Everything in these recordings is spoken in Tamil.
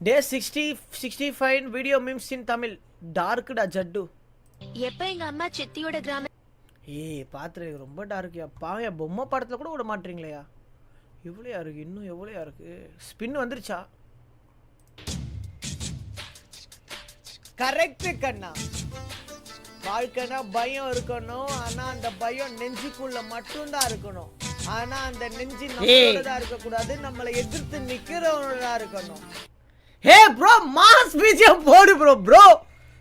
Day sixty sixty five video memes in Tamil. டார்க்குடா ஜட்டு. எப்ப எங்க அம்மா சித்தியோட கிராம ஏய் பாத்துரு ரொம்ப டார்க்கியா பாவையா பொம்மை படத்தில் கூட விட மாட்டீங்களேயா? எவ்வளோயா இருக்கு இன்னும் எவ்வளோயா இருக்கு? ஸ்பின் வந்துருச்சா? கரெக்ட் கண்ணா. வாழ்க்கைனா பயம் இருக்கணும். ஆனா அந்த பயம் நெஞ்சுக்குள்ள மட்டும்தான் இருக்கணும். ஆனா அந்த நெஞ்சு நம்மளோடதா இருக்க கூடாது நம்மளை எதிர்த்து நிக்கிறவனோட இருக்கணும். ஹே ப்ரோ மாஸ் பிஜிஎம் போடு ப்ரோ ப்ரோ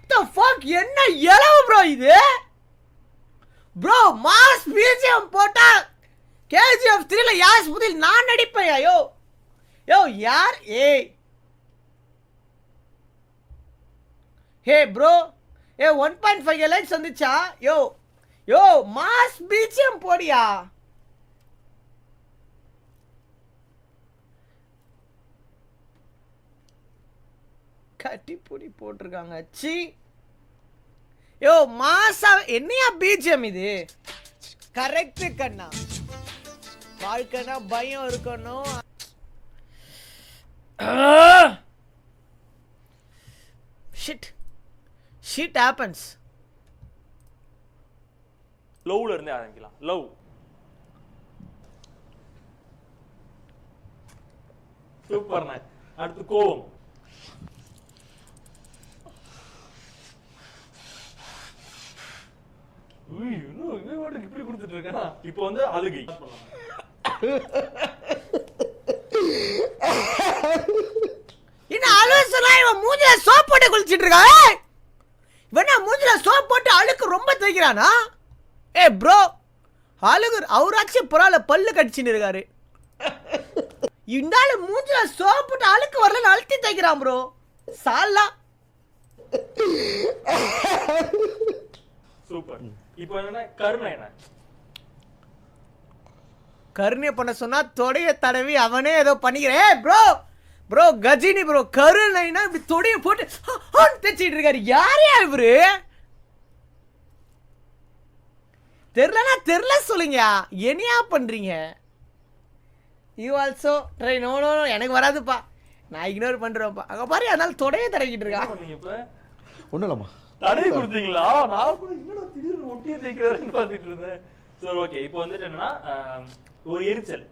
த ஃபக் என்ன இலவு ப்ரோ இது? ப்ரோ மாஸ் பிஜிஎம் போட்டா கேஜிஎஃப் த்ரீல யாஸ் முதல் நான் நடிப்பேன் யோ யோ யார்? ஏய். ஹே ப்ரோ ஏ ஒன் பாயிண்ட் ஃபைவ் லைக்ஸ் வந்துச்சா? யோ. யோ மாஸ் பிஜிஎம் போடியா? கட்டிப்புடி போட்டிருக்காங்க. சி யோ மாசா என்னையா பிஜிஎம் இது? கரெக்ட் கண்ணா. வாழ்க்கைனா பயம் இருக்கணும். ஷிட் ஷிட் ஹேப்பன்ஸ் லவ்ல இருந்தே ஆரம்பிக்கலாம். லவ் சூப்பர் அடுத்து கோவம் உய், இன்னும் இவன் பாட்டுக்கு இப்படி கொடுத்துட்டு இருக்கானா இப்போ வந்து அழுகை. அழுவ சொன்னா இவன் மூஞ்சில சோப் போட்டு குளிச்சிட்டு இருக்கா! இவன் என்ன மூஞ்சில சோப் போட்டு அழுக்கு ரொம்ப தேய்க்கிறானா? ஏ ப்ரோ அழுகு அவராச்சும் பரவாயில்ல பல்லு கடிச்சுன்னு இருக்காரு. இந்தாலும் மூஞ்சில சோப் போட்டு அழுக்கு வரலன்னு அழுத்தி தேய்க்கிறான் ப்ரோ சாலா சூப்பர். இப்போ என்னன்னா கருணை என்ன? கருணை பண்ண சொன்னா தொடைய தடவி அவனே ஏதோ பண்ணிக்கிறேன். ப்ரோ ப்ரோ கஜினி ப்ரோ கருணைனா இப்படி தொடைய போட்டு தைச்சிட்டு இருக்காரு. யாரையா இவரு? தெரிலனா தெரில சொல்லுங்க. என்னையா பண்றீங்க? You also try no no எனக்கு வராதுப்பா. நான் இக்னோர் பண்றேன்ப்பா. அங்க பாரு அதனால தொடைய தடவிக்கிட்டு இருக்கா. என்ன பண்ணீங்க இப்ப? ஒன்றும் இல்லைம்மா. தடவி கொடுத்தீங்களா? நான் கூட என்னடா திடீர்னு ஒட்டியே தேய்க்கிறாருன்னு பார்த்துட்டு இருந்தேன். சரி ஓகே இப்போ வந்துட்டு என்னன்னா ஆஹ், ஒரு எரிச்சல்.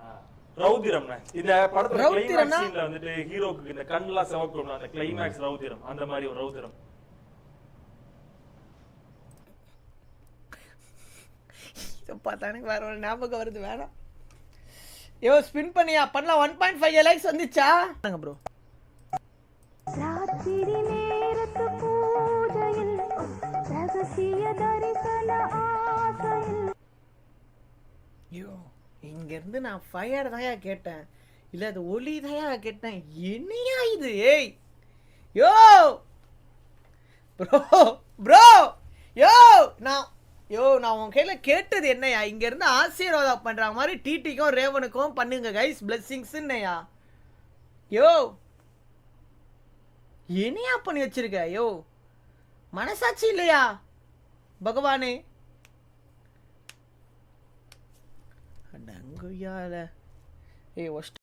ஆஹ், ரௌதிரம்ண்ணே இந்த படத்துல? கிளைமேக்ஸ் சீன்ல வந்துட்டு ஹீரோக்கு இந்த கண்ணெல்லாம் சிவக்கணும் அந்த கிளைமேக்ஸ் ரௌதிரம் அந்த மாதிரி ஒரு ரௌதிரம் இதை பார்த்தா எனக்கு வேற ஒரு ஞாபகம் வருது வேணாம். யோ ஸ்பின் பண்ணியா? பண்ணலாம். ஒன் பாயிண்ட் ஃபைவ் லைக்ஸ் வந்துச்சா? ப்ரோ ஐயோ இங்கேருந்து நான் ஃபயர் தாயா கேட்டேன். இல்லை அது ஒலி தாயா கேட்டேன். என்னையா இது? ஏய் யோ ப்ரோ ப்ரோ யோ நான் யோ நான் உன் கையில் கேட்டது என்னையா? இங்கேருந்து ஆசீர்வாதம் பண்ணுற மாதிரி டிடிக்கும் ரேவனுக்கும் பண்ணுங்க கைஸ் பிளெஸ்ஸிங்ஸ்ன்னையா யோ என்னையா பண்ணி வச்சிருக்க? யோ மனசாட்சி இல்லையா? பகவானே. அடங்குயால ஏ ஒஸ்ட்